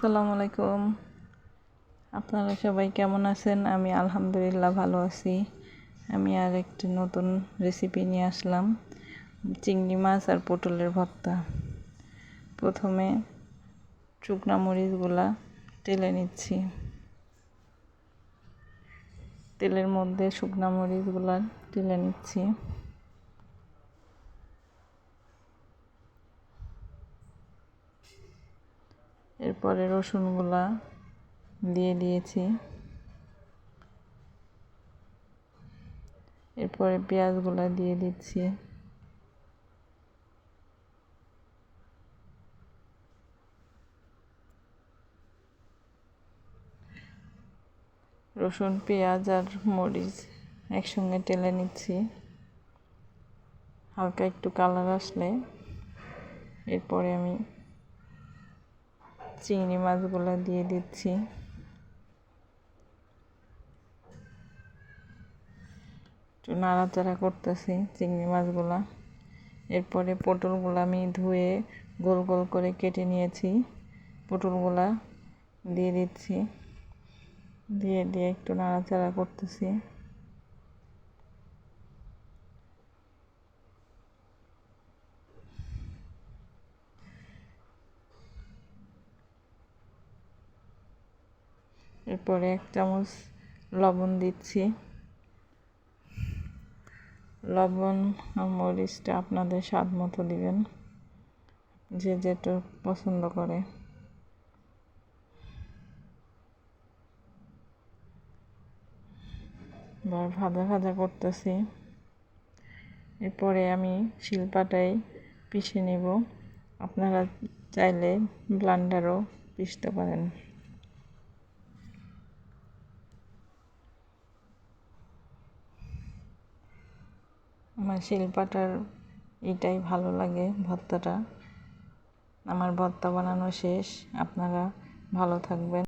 আসসালামু আলাইকুম। আপনারা সবাই কেমন আছেন? আমি আলহামদুলিল্লাহ ভালো আছি। আমি আর একটি নতুন রেসিপি নিয়ে আসলাম। চিংড়ি মাছ আর পটলের ভর্তা। প্রথমে শুকনা মরিচগুলা তেলে নিচ্ছি। তেলের মধ্যে শুকনা মরিচগুলা তেলে নিচ্ছি। এরপরে রসুনগুলা দিয়ে দিয়েছি। এরপরে পেঁয়াজগুলা দিয়ে দিচ্ছি। রসুন, পেঁয়াজ আর মরিচ একসঙ্গে টেলে নিচ্ছি। হালকা একটু কালার আসলে এরপরে আমি চিংড়ি মাছগুলো দিয়ে দিচ্ছি। একটু নাড়াচাড়া করতেছি চিংড়ি মাছগুলা। এরপরে পটলগুলো আমি ধুয়ে গোল গোল করে কেটে নিয়েছি। পটলগুলা দিয়ে দিচ্ছি। দিয়ে দিয়ে একটু নাড়াচাড়া করতেছি। এরপরে এক চামচ লবণ দিচ্ছি। লবণ মরিচটা আপনাদের স্বাদ মতো দিবেন। যে যেটা পছন্দ করে। এবার ভাজা ভাজা করতেছি। এরপরে আমি শিলপাটায় পিষে নেব। আপনারা চাইলে ব্লান্ডারও পিষতে পারেন। আমার শিলপাটার এটাই ভালো লাগে ভর্তাটা আমার ভর্তা বানানো শেষ। আপনারা ভালো থাকবেন।